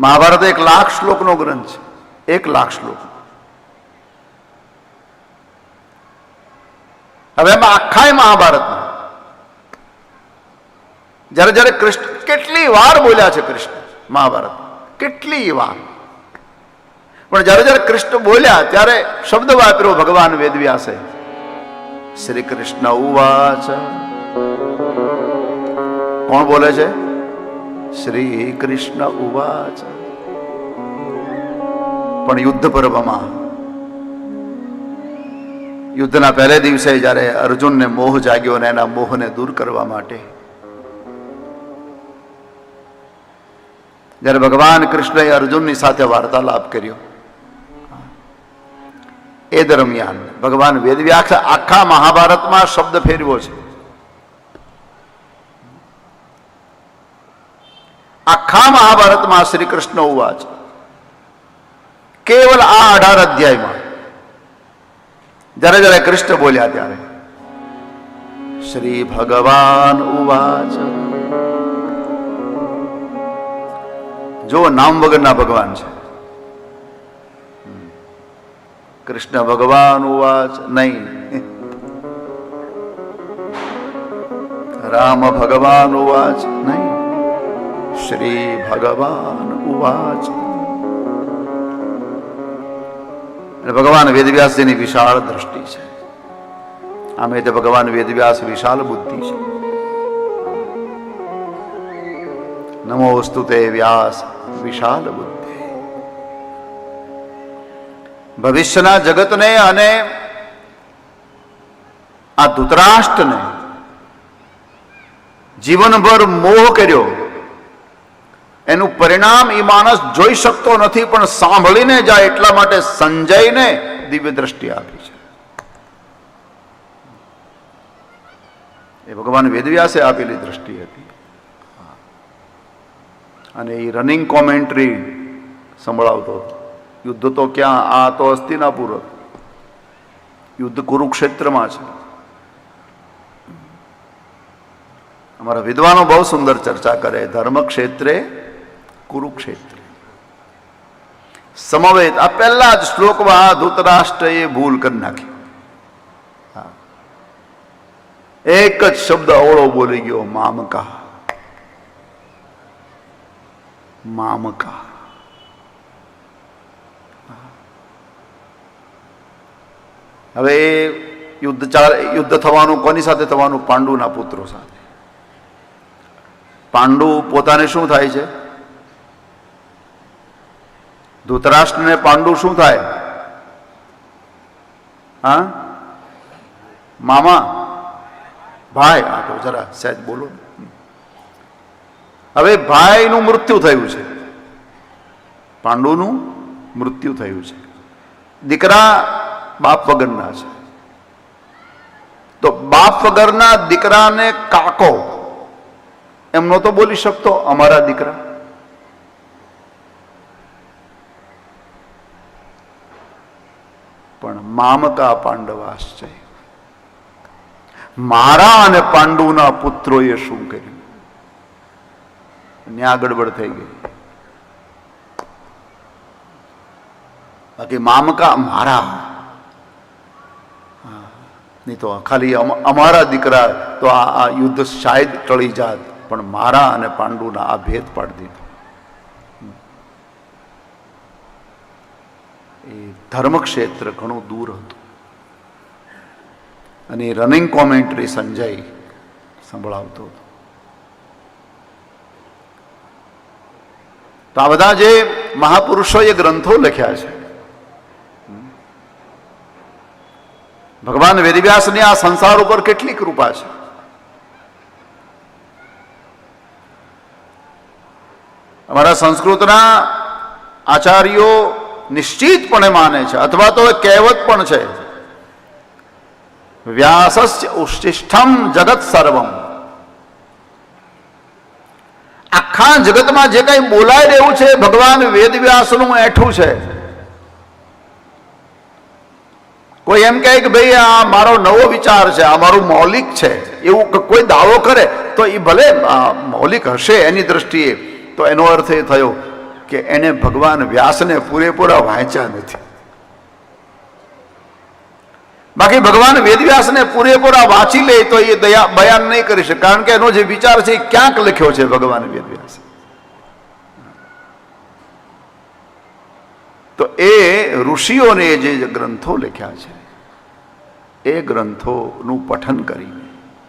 મહાભારત એક લાખ શ્લોકનો ગ્રંથ છે. એક લાખ શ્લોક. હવે એમાં આખાય મહાભારતમાં જ્યારે જ્યારે કૃષ્ણ કેટલી વાર બોલ્યા છે કૃષ્ણ મહાભારત. કેટલી વાર. પણ જ્યારે જ્યારે કૃષ્ણ બોલ્યા ત્યારે શબ્દ વાપર્યો ભગવાન વેદવ્યાસે. શ્રી કૃષ્ણ ઉવાચ. કોણ બોલે છે? શ્રી કૃષ્ણ ઉવાચ. પણ યુદ્ધ પર્વમાં, યુદ્ધના પહેલે દિવસે જ્યારે અર્જુનને મોહ જાગ્યો અને એના મોહને દૂર કરવા માટે, જ્યારે ભગવાન કૃષ્ણએ અર્જુનની સાથે વાર્તાલાપ કર્યો, એ દરમિયાન ભગવાન વેદવ્યાસ આખા મહાભારતમાં શબ્દ ફેરવો છે. આખા મહાભારતમાં શ્રી કૃષ્ણ ઉવાચ કેવલ આ અઢાર અધ્યાયમાં જ્યારે જ્યારે કૃષ્ણ બોલ્યા ત્યારે શ્રી ભગવાન ઉવાચ જો નામ વગરના ભગવાન છે કૃષ્ણ ભગવાન ઉવાચ નહીં રામ ભગવાન ઉવાચ નહીં શ્રી ભગવાન ઉવાચ અને ભગવાન વેદવ્યાસજીની વિશાળ દ્રષ્ટિ છે. આમે તે ભગવાન વેદવ્યાસ વિશાળ બુદ્ધિ છે. નમોસ્તુ તે વ્યાસ વિશાલ બુદ્ધિ. ભવિષ્યના જગતને અને આ ધૂતરાષ્ટ્રને જીવનભર મોહ કર્યો એનું પરિણામ એ માણસ જોઈ શકતો નથી, પણ સાંભળીને જાય એટલા માટે સંજયને દિવ્ય દ્રષ્ટિ આપી છે. એ ભગવાન વેદવ્યાસે આપેલી દ્રષ્ટિ હતી. અને એ રનિંગ કોમેન્ટ્રી સંભળાવતો યુદ્ધ તો ક્યાં? આ તો હસ્તિનાપુર યુદ્ધ કુરુક્ષેત્રમાં છે. અમારા વિદ્વાનો બહુ સુંદર ચર્ચા કરે. ધર્મ ક્ષેત્રે કુરુક્ષેત્ર. સમવેત આ પહેલા જ શ્લોકમાં ધૂતરાષ્ટ્રએ ભૂલ કરી નાખી. એક જ શબ્દ અવળો બોલી ગયો, મામકા. મામકા. હવે એ યુદ્ધ ચાલ યુદ્ધ થવાનું, કોની સાથે થવાનું? પાંડુના પુત્રો સાથે. પાંડુ પોતાને શું થાય છે? ધૃતરાષ્ટ્રને પાંડુ શું થાય? હા? મામા? ભાઈ? આ તો જરા સહેજ બોલો. હવે ભાઈનું મૃત્યુ થયું છે. પાંડુનું મૃત્યુ થયું છે. દીકરા બાપ વગરના છે. તો બાપ વગરના દીકરાને કાકો એમ તો બોલી શકતો અમારા દીકરા. પણ મામકા પાંડવાસ છે. મારા અને પાંડુના પુત્રોએ શું કર્યું? ન્યા ગડબડ થઈ ગઈ. બાકી મામકા મારા. નહીં તો ખાલી અમ- અમારા દીકરા તો આ યુદ્ધ શાયદ ટળી જાત, પણ મારા અને પાંડુના આ ભેદ પાડી દીધો. એ ધર્મક્ષેત્ર ઘણું દૂર હતું. અને રનિંગ કોમેન્ટ્રી સંજય સંભળાવતો હતો. તો આ બધા જે મહાપુરુષોએ ગ્રંથો લખ્યા છે. ભગવાન વેદવ્યાસની આ સંસાર ઉપર કેટલી કૃપા છે? અમારા સંસ્કૃતના આચાર્યો નિશ્ચિતપણે માને છે, અથવા તો એ કહેવત પણ છે. વ્યાસસ્ય ઉષ્ટિષ્ઠમ જગત સર્વમ. આખા જગતમાં જે કંઈ બોલાઈ રહ્યું છે ભગવાન વેદવ્યાસનું એઠું છે. કોઈ એમ કહે કે ભાઈ, આ મારો નવો વિચાર છે, આ મારું મૌલિક છે, એવું કોઈ દાવો કરે, તો એ ભલે મૌલિક હશે એની દ્રષ્ટિએ, તો એનો અર્થ એ થયો. કે એને ભગવાન વ્યાસને પૂરેપૂરા વાંચ્યા નથી. બાકી ભગવાન વેદવ્યાસને પૂરેપૂરા વાંચી લે તો એ દયા બયાન નહીં કરી શકે. કારણ કે એનો જે વિચાર છે એ ક્યાંક લખ્યો છે ભગવાન વેદવ્યાસ. તો એ ઋષિઓને જે ગ્રંથો લખ્યા છે, એ ગ્રંથોનું પઠન કરી